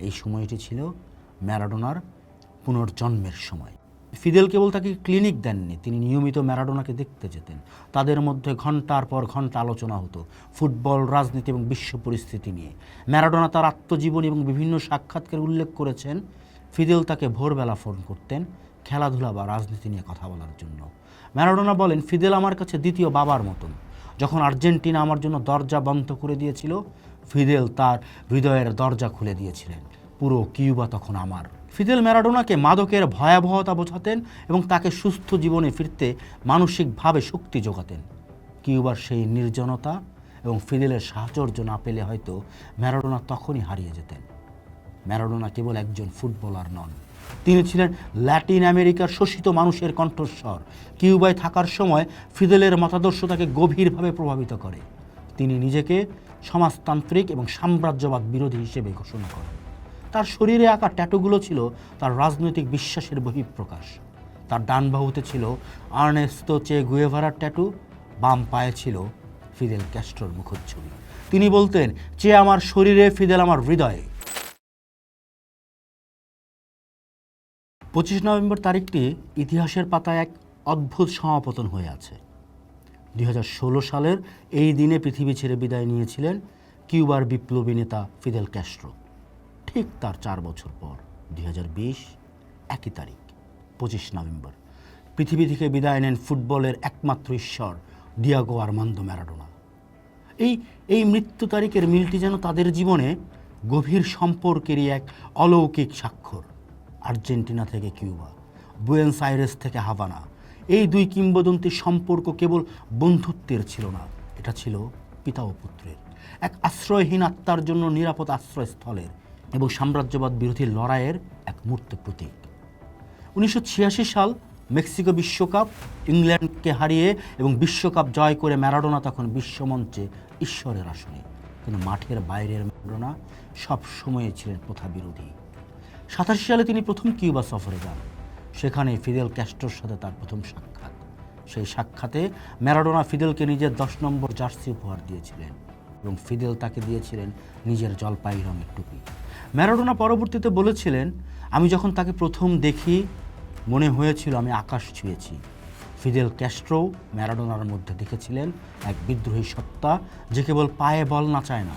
এই সময়টি ছিল ম্যারাডোনার পুনর্জন্মের সময়। ফিদেল কেবল তাকে ক্লিনিক দেননি, তিনি নিয়মিত ম্যারাডোনাকে দেখতে যেতেন। তাদের মধ্যে ঘণ্টার পর ঘণ্টা আলোচনা হতো, ফুটবল, রাজনীতি এবং বিশ্ব পরিস্থিতি নিয়ে। ম্যারাডোনা তার আত্মজীবনী এবং বিভিন্ন সাক্ষাৎকারে উল্লেখ করেছেন, ফিদেল তাকে ভোরবেলা ফোন করতেন খেলাধুলা বা রাজনীতি নিয়ে কথা বলার জন্য। ম্যারাডোনা বলেন, ফিদেল আমার কাছে দ্বিতীয় বাবার মতন। যখন আর্জেন্টিনা আমার জন্য দরজা বন্ধ করে দিয়েছিল ফিদেল তার হৃদয়ের দরজা খুলে দিয়েছিলেন। পুরো কিউবা তখন আমার। ফিদেল ম্যারাডোনাকে মাদকের ভয়াবহতা বোঝাতেন এবং তাকে সুস্থ জীবনে ফিরতে মানসিকভাবে শক্তি যোগাতেন। কিউবার সেই নির্জনতা এবং ফিদেলের সাহচর্য না পেলে হয়তো ম্যারাডোনা তখনই হারিয়ে যেতেন। ম্যারাডোনা কেবল একজন ফুটবলার নন। তিনি ছিলেন ল্যাটিন আমেরিকার শোষিত মানুষের কণ্ঠস্বর। কিউবায় থাকার সময় ফিদেলের মতাদর্শ তাকে গভীরভাবে প্রভাবিত করে। তিনি নিজেকে সমাজতান্ত্রিক এবং সাম্রাজ্যবাদ বিরোধী হিসেবে ঘোষণা করেন। তার শরীরে আঁকা ট্যাটুগুলো ছিল তার রাজনৈতিক বিশ্বাসের বহিঃপ্রকাশ। তার ডান বাহুতে ছিল আর্নেস্তো চে গুয়েভারার ট্যাটু, বাম পায়ে ছিল ফিদেল ক্যাস্ট্রোর মুখচ্ছবি। তিনি বলতেন, চে আমার শরীরে, ফিদেল আমার হৃদয়ে। পঁচিশ নভেম্বর তারিখটি ইতিহাসের পাতায় এক অদ্ভুত সমাপতন হয়ে আছে। দুই হাজার ষোলো সালের এই দিনে পৃথিবী ছেড়ে বিদায় নিয়েছিলেন কিউবার বিপ্লবী নেতা ফিদেল ক্যাস্ট্রো। ঠিক তার চার বছর পর, দুই হাজার বিশ, একই তারিখ, পঁচিশ নভেম্বর, পৃথিবী থেকে বিদায় নেন ফুটবলের একমাত্র ঈশ্বর, ডিয়াগো আরমান্দো ম্যারাডোনা। এই এই মৃত্যু তারিখের মিলটি যেন তাদের জীবনে গভীর সম্পর্কেরই এক অলৌকিক স্বাক্ষর। আর্জেন্টিনা থেকে কিউবা বুয়েন্স আইরেস থেকে হাভানা এই দুই কিংবদন্তির সম্পর্ক কেবল বন্ধুত্বের ছিল না, এটা ছিল পিতা ও পুত্রের। এক আশ্রয়হীন আত্মার জন্য নিরাপদ আশ্রয়স্থলের এবং সাম্রাজ্যবাদ বিরোধী লড়াইয়ের এক মূর্ত প্রতীক। উনিশশো ছিয়াশি সাল মেক্সিকো বিশ্বকাপ ইংল্যান্ডকে হারিয়ে এবং বিশ্বকাপ জয় করে ম্যারাডোনা তখন বিশ্বমঞ্চে ঈশ্বরের আসনে। কিন্তু মাঠের বাইরের ম্যারাডোনা সব সময় ছিলেন প্রথা বিরোধী সাতাশি সালে তিনি প্রথম কিউবা সফরে যান। সেখানে ফিদেল ক্যাস্ট্রোর সাথে তার প্রথম সাক্ষাৎ। সেই সাক্ষাতে ম্যারাডোনা ফিদেলকে নিজের দশ নম্বর জার্সি উপহার দিয়েছিলেন এবং ফিদেল তাকে দিয়েছিলেন নিজের জলপাই রঙের টুপি। ম্যারাডোনা পরবর্তীতে বলেছিলেন, আমি যখন তাকে প্রথম দেখি, মনে হয়েছিল আমি আকাশ ছুঁয়েছি। ফিদেল ক্যাস্ট্রো ম্যারাডোনার মধ্যে দেখেছিলেন এক বিদ্রোহী সত্তা যে কেবল পায়ে বল নাচায় না,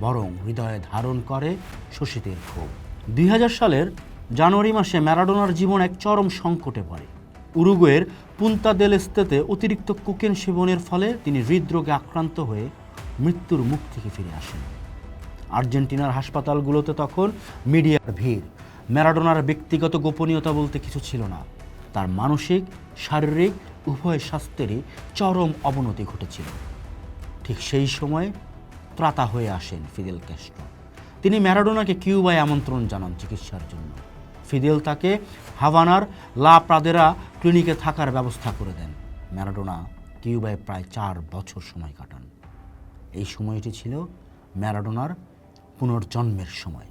বরং হৃদয়ে ধারণ করে শোষিতের ক্ষোভ। দুই হাজার সালের জানুয়ারি মাসে ম্যারাডোনার জীবন এক চরম সংকটে পড়ে। উরুগুয়ের পুন্তা দেল অতিরিক্ত কোকেন সেবনের ফলে তিনি হৃদরোগে আক্রান্ত হয়ে মৃত্যুর মুখ থেকে ফিরে আসেন। আর্জেন্টিনার হাসপাতালগুলোতে তখন মিডিয়ার ভিড়। ম্যারাডোনার ব্যক্তিগত গোপনীয়তা বলতে কিছু ছিল না। তার মানসিক, শারীরিক, উভয় স্বাস্থ্যেরই চরম অবনতি ঘটেছিল। ঠিক সেই সময় ত্রাতা হয়ে আসেন ফিদেল ক্যাস্ট্রো। তিনি ম্যারাডোনাকে কিউবায় আমন্ত্রণ জানান চিকিৎসার জন্য। ফিদেল তাকে হাভানার লা প্রাদেরা ক্লিনিকে থাকার ব্যবস্থা করে দেন। ম্যারাডোনা কিউবায় প্রায় চার বছর সময় কাটান। এই সময়টি ছিল ম্যারাডোনার পুনর্জন্মের সময়।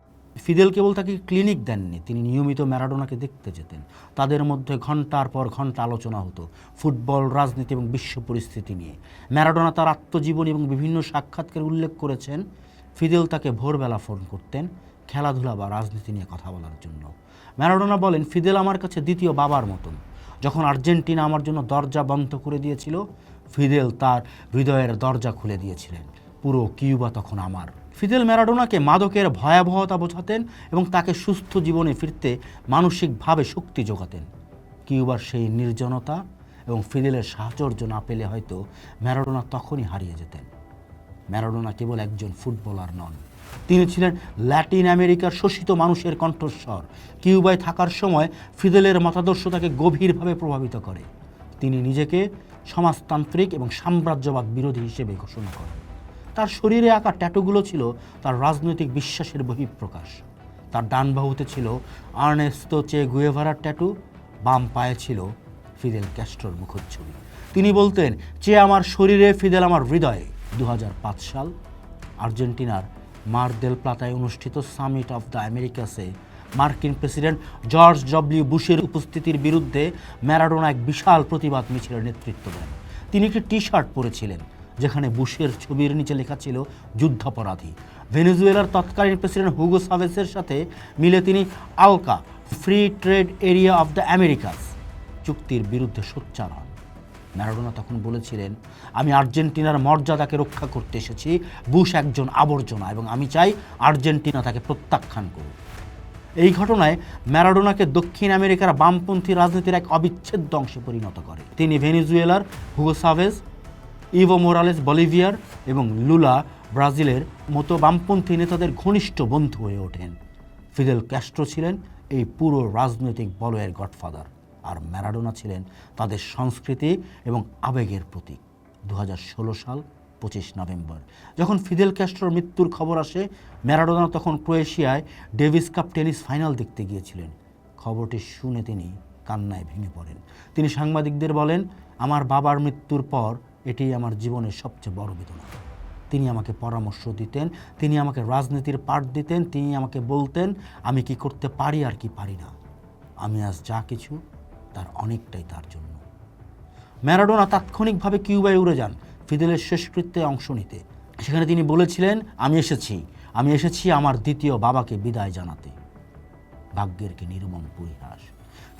ফিদেল কেবল তাকে ক্লিনিক দেননি, তিনি নিয়মিত ম্যারাডোনাকে দেখতে যেতেন। তাদের মধ্যে ঘণ্টার পর ঘণ্টা আলোচনা হতো ফুটবল, রাজনীতি এবং বিশ্ব পরিস্থিতি নিয়ে। ম্যারাডোনা তার আত্মজীবনী এবং বিভিন্ন সাক্ষাৎকারে উল্লেখ করেছেন, ফিদেল তাকে ভোরবেলা ফোন করতেন খেলাধুলা বা রাজনীতি নিয়ে কথা বলার জন্য। ম্যারাডোনা বলেন, ফিদেল আমার কাছে দ্বিতীয় বাবার মতন। যখন আর্জেন্টিনা আমার জন্য দরজা বন্ধ করে দিয়েছিল, ফিদেল তার হৃদয়ের দরজা খুলে দিয়েছিলেন। পুরো কিউবা তখন আমার। ফিদেল ম্যারাডোনাকে মাদকের ভয়াবহতা বোঝাতেন এবং তাকে সুস্থ জীবনে ফিরতে মানসিকভাবে শক্তি যোগাতেন। কিউবার সেই নির্জনতা এবং ফিদেলের সাহচর্য না পেলে হয়তো ম্যারাডোনা তখনই হারিয়ে যেতেন। ম্যারাডোনা কেবল একজন ফুটবলার নন। তিনি ছিলেন ল্যাটিন আমেরিকার শোষিত মানুষের কণ্ঠস্বর। কিউবায় থাকার সময় ফিদেলের মতাদর্শ তাকে গভীরভাবে প্রভাবিত করে। তিনি নিজেকে সমাজতান্ত্রিক এবং সাম্রাজ্যবাদ বিরোধী হিসেবে ঘোষণা করেন। তার শরীরে আঁকা ট্যাটুগুলো ছিল তার রাজনৈতিক বিশ্বাসের বহিঃপ্রকাশ। তার ডান বাহুতে ছিল আর্নেস্তো চে গুয়েভারার ট্যাটু, বাম পায়ে ছিল ফিদেল ক্যাস্ট্রোর মুখচ্ছবি। তিনি বলতেন, চে আমার শরীরে, ফিদেল আমার হৃদয়ে। দু হাজার পাঁচ সাল আর্জেন্টিনার মার দেল প্লাতায় অনুষ্ঠিত সামিট অফ দ্য আমেরিকাসে। মার্কিন প্রেসিডেন্ট জর্জ ডব্লিউ বুশের উপস্থিতির বিরুদ্ধে ম্যারাডোনা এক বিশাল প্রতিবাদ মিছিলের নেতৃত্ব দেন। তিনি একটি টি শার্ট পরেছিলেন, যেখানে বুশের ছবির নিচে লেখা ছিল যুদ্ধাপরাধী। ভেনেজুয়েলার তৎকালীন প্রেসিডেন্ট হুগো সাভেসের সাথে মিলে তিনি Alka, free trade area of the Americas চুক্তির বিরুদ্ধে সোচ্চার হন। ম্যারাডোনা তখন বলেছিলেন, আমি আর্জেন্টিনার মর্যাদাকে রক্ষা করতে এসেছি, বুশ একজন আবর্জনা এবং আমি চাই আর্জেন্টিনা তাকে প্রত্যাখ্যান করুক। এই ঘটনায় ম্যারাডোনাকে দক্ষিণ আমেরিকার বামপন্থী রাজনীতির এক অবিচ্ছেদ্য অংশে পরিণত করে। তিনি ভেনিজুয়েলার, হুগো সাভেজ ইভো মোরালেস বলিভিয়ার এবং লুলা, ব্রাজিলের মতো বামপন্থী নেতাদের ঘনিষ্ঠ বন্ধু হয়ে ওঠেন। ফিদেল ক্যাস্ট্রো ছিলেন এই পুরো রাজনৈতিক বলয়ের গডফাদার। আর ম্যারাডোনা ছিলেন তাদের সংস্কৃতি এবং আবেগের প্রতীক দু হাজার ষোলো সাল পঁচিশ নভেম্বর। যখন ফিদেল ক্যাস্ট্রোর মৃত্যুর খবর আসে, ম্যারাডোনা তখন ক্রোয়েশিয়ায় ডেভিস কাপ টেনিস ফাইনাল দেখতে গিয়েছিলেন। খবরটি শুনে তিনি কান্নায় ভেঙে পড়েন। তিনি সাংবাদিকদের বলেন, আমার বাবার মৃত্যুর পর এটি আমার জীবনের সবচেয়ে বড় বেদনা। তিনি আমাকে পরামর্শ দিতেন, তিনি আমাকে রাজনীতির পাঠ দিতেন, তিনি আমাকে বলতেন, আমি কি করতে পারি আর কি পারি না। আমি আজ যা কিছু অনেকটাই তার জন্য। ম্যারাডোনা তাৎক্ষণিকভাবে কিউবায় উড়ে যান, ফিদেলের শেষকৃত্যে অংশ নিতে। সেখানে তিনি বলেছিলেন, আমি এসেছি আমি এসেছি আমার দ্বিতীয় বাবাকে বিদায় জানাতে। ভাগ্যের কি নির্মম পরিহাস।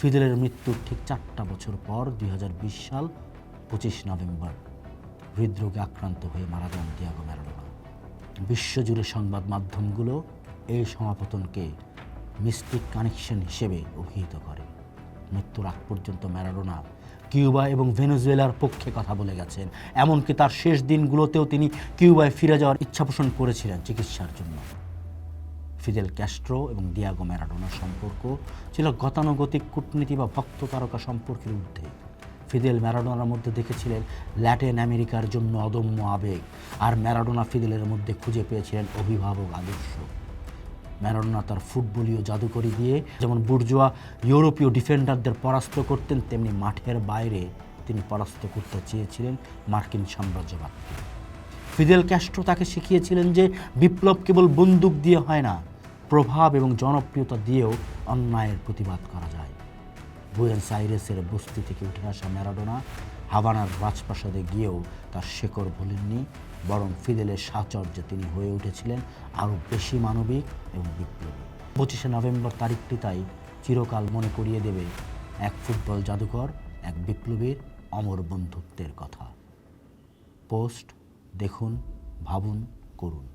ফিদেলের মৃত্যুর ঠিক চারটা বছর পর দুই হাজার বিশ সাল পঁচিশ নভেম্বর হৃদরোগে আক্রান্ত হয়ে মারা যান দিয়াগো ম্যারাডোনা। বিশ্বজুড়ে সংবাদ মাধ্যমগুলো এই সমাপতনকে মিস্টিক কানেকশন হিসেবে অভিহিত করে। মৃত্যুর আগ পর্যন্ত ম্যারাডোনা কিউবা এবং ভেনেজুয়েলার পক্ষে কথা বলে গেছেন। এমনকি তার শেষ দিনগুলোতেও তিনি কিউবায় ফিরে যাওয়ার ইচ্ছা পোষণ করেছিলেন চিকিৎসার জন্য। ফিদেল ক্যাস্ট্রো এবং দিয়াগো ম্যারাডোনার সম্পর্ক ছিল গতানুগতিক কূটনীতি বা ভক্ত তারকা সম্পর্কের ঊর্ধ্বে। ফিদেল ম্যারাডোনার মধ্যে দেখেছিলেন ল্যাটিন আমেরিকার জন্য অদম্য আবেগ, আর ম্যারাডোনা ফিদেলের মধ্যে খুঁজে পেয়েছিলেন অভিভাবক আদর্শ। ম্যারাডোনা তার ফুটবলীয় জাদুকরি দিয়ে যেমন বুর্জোয়া ইউরোপীয় ডিফেন্ডারদের পরাস্ত করতেন, তেমনি মাঠের বাইরে তিনি পরাস্ত করতে চেয়েছিলেন মার্কিন সাম্রাজ্যবাদ। ফিদেল ক্যাস্ট্রো তাকে শিখিয়েছিলেন যে বিপ্লব কেবল বন্দুক দিয়ে হয় না, প্রভাব এবং জনপ্রিয়তা দিয়েও অন্যায়ের প্রতিবাদ করা যায়। বুয়েন্স আইরেসের বস্তি থেকে উঠে আসা ম্যারাডোনা হাভানার রাজপ্রাসাদে গিয়েও তার শেকড় ভোলেননি, বরং ফিদেলের সাহচর্যে তিনি হয়ে উঠেছিলেন আরও বেশি মানবিক এবং বিপ্লবী। পঁচিশে নভেম্বর তারিখটি তাই চিরকাল মনে করিয়ে দেবে এক ফুটবল জাদুকর, এক বিপ্লবীর অমর বন্ধুত্বের কথা। পোস্ট, দেখুন, ভাবুন, করুন।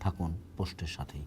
থাকুন পোস্টের সাথেই।